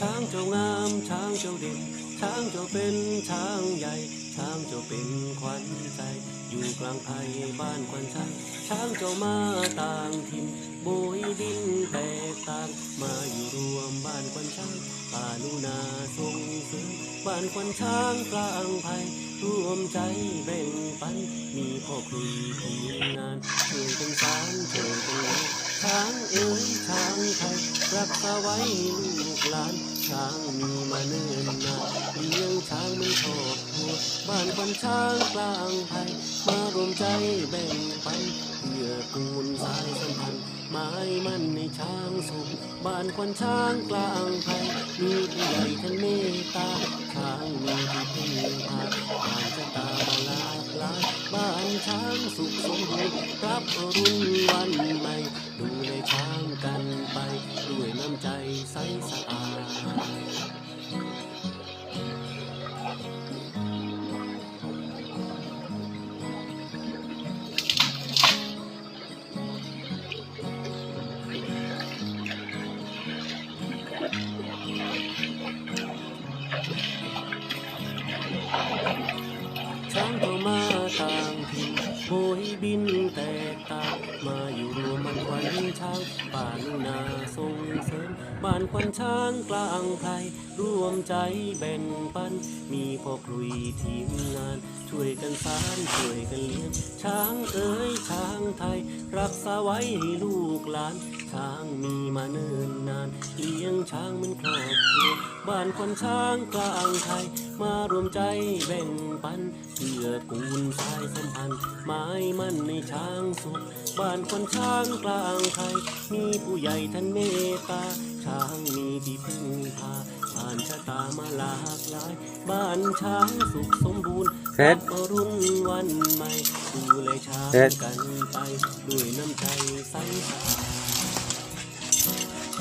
ทางเจ้างามช้างเจ้าเด่นช้างเจ้าเป็นช้างใหญ่ ช้างเจ้าเป็นขวัญใจ อยู่กลางไผ่บ้านควันช้างช้างเจ้ามาต่างถิ่นโบยดินแตกต่าง มาอยู่รวมบ้านควันช้างป่านุนาทรงเสริมบ้านควันช้างกลางไผ่ร่วมใจแบ่งปัน มีพ่อครุยทีมงานช่วยกันสานช่วยกันเลี้ยงช้างเอ๋ยช้างไทยรักษาไว้ลูกหลาน ช้างมีมาเนิ่นนานเลี้ยงช้างไม่ครอบครัวบ้านควันช้างกลางไผ่มารวมใจแบ่งปันเพื่อกูลสายสัมพันธ์หมายมั่นในช้างสุขบ้านควันช้างกลางไผ่มีผู้ใหญ่ท่านเมตตาช้างมีที่พึ่งพาผ่านชะตามาลากลายบ้านช้างสุขสมบูรณ์รับอรุ่งวัน โบยบินแตกตามาอยู่รวมมันควันช้างป่าลุนาส่งเสริมบ้านควันช้างกลางไพรร่วมใจแบ่งปัน มีพ่อคลุยทีมงาน ช่วยกันสานช่วยกันเลี้ยงช้างเอ๋ยช้างไทย รักษาไว้ให้ลูกหลาน ช้างมีมาเนิ่นนานเลี้ยงช้างมันครอบครัวบ้านควันช้างกลางไทย มารวมใจแบ่งปันเพื่อกูลสายสัมพันธ์หมายมั่นในช้างสุข บ้านคนช้างกลางไทย มีผู้ใหญ่ท่านเมตตา ช้างมีที่พึ่งพาผ่านชะตามาหลากหลาย บ้านช้างสุขสมบูรณ์เสร็จ รับอรุ่นวันใหม่ดูแลช้างเสร็จกันไป ด้วยน้ำใจใสสะอาด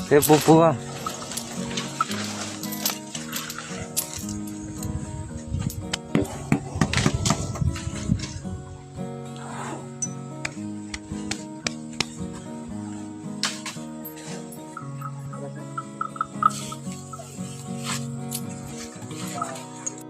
เสร็จปุ๊บปุ๊บ